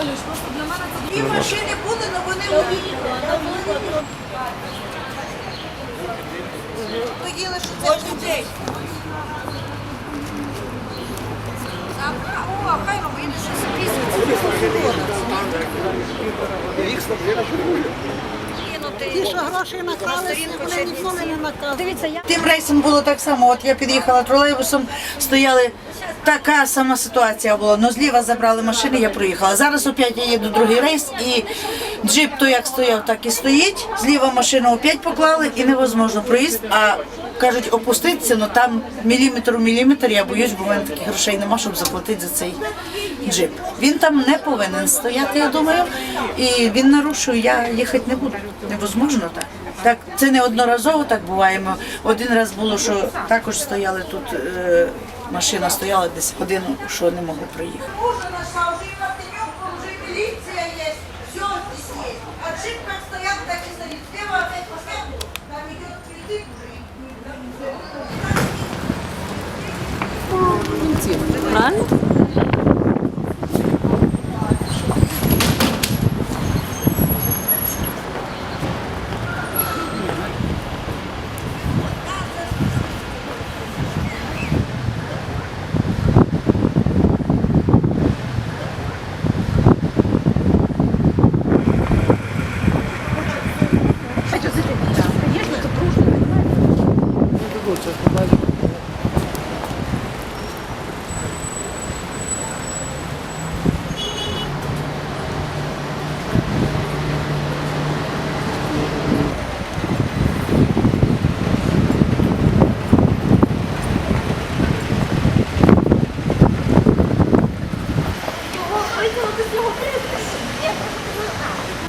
Валюш, просто для мене це Дві машини були, але вони уїхали. Хотіли, що це людей. О, хай їде щось Ті, що гроші накрали, вони ніколи не наказують. Дивіться, я Тим рейсом було так само. От я під'їхала тролейбусом, стояли. Така сама ситуація була. Ну зліва забрали машини, я проїхала. Зараз опять я їду другий рейс, і джип то як стояв, так і стоїть. Зліва машину опять поклали і невозможно проїзд. А кажуть, опуститися, ну там міліметр у міліметр. Я боюсь, бо в мене таких грошей нема, щоб заплатити за цей джип. Він там не повинен стояти, я думаю. І він нарушує, я їхати не буду. Невозможно так. Так, це не одноразово так буває. Один раз було, що також стояли тут, е, машина стояла десь годину, що не могли проїхати. правильно?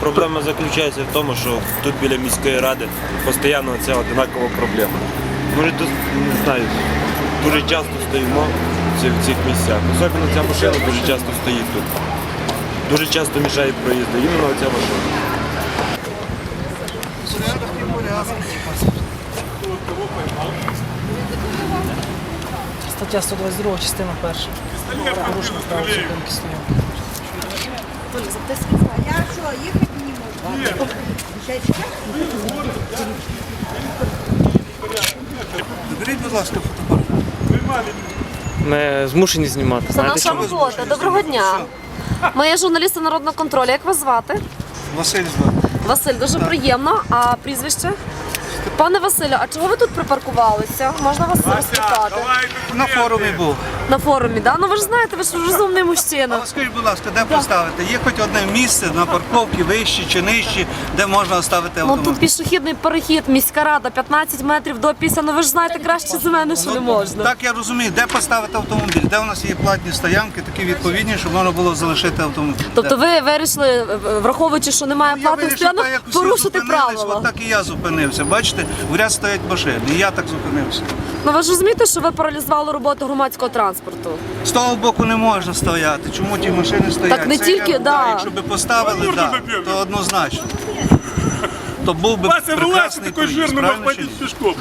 Проблема заключається в тому, що тут біля міської ради постійно ця одинакова проблема. Може, тут, не знаю, дуже часто стоїмо в цих, місцях. Особливо ця машина дуже часто стоїть тут. Дуже часто мішає проїзду. Іменно ця машина. Стаття 122, частина перша. Порушення права зупинки стоянки. Я що, їхати не будь ласка, фотоапарат. Ми змушені знімати. Це Знаєте наша чому? робота. Доброго дня. Ми є журналісти народного контролю. Як вас звати? Василь звати. Василь, дуже приємно. А прізвище? Пане Василю, а чого ви тут припаркувалися? Можна вас розпитати? На форумі був. На форумі, да? Ну ви ж знаєте, ви ж розумний мужчина. А скажіть, будь ласка, де поставити? Є хоч одне місце на парковці, вищі чи нижчі, де можна оставити Ну тут пішохідний перехід, міська рада, 15 метрів до після. Ну ви ж знаєте краще за мене, що не можна. Так я розумію, де поставити автомобіль, де у нас є платні стоянки, такі відповідні, щоб можна було залишити автомобіль. Тобто ви вирішили, е, враховуючи, що немає Я платних стоянок, як порушити правила. От так і я зупинився. Бачите, в ряд стоять машини, і я так зупинився. Ну ви ж розумієте, що ви паралізували роботу громадського транспорту. З того боку не можна стояти. Чому ті машини стоять? Так не Це тільки, я- да. Якщо б поставили, да, то однозначно. То був би Вася, прекрасний такой проїзд, жирный, правильно мог чи ні? пойти пешком.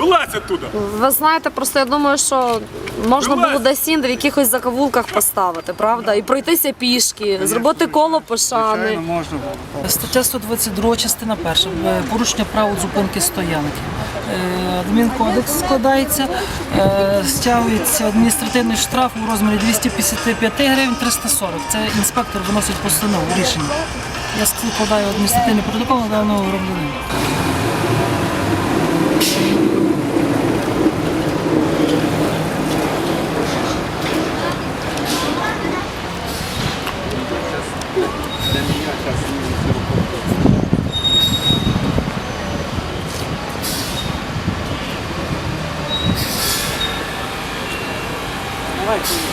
Вылазь оттуда. Ви знаєте, просто я думаю, що можна було десь інде в якихось закавулках поставити, правда? І пройтися пішки, зробити коло пошани. Звичайно, можна було. Стаття 122, частина перша. Е, Порушення правил зупинки стоянки. Е, Адмінкодекс складається, е, стягується адміністративний штраф у розмірі 255 гривень 340. Це інспектор виносить постанову, рішення. Я складаю адміністративний протокол на даного громадянина. Thanks.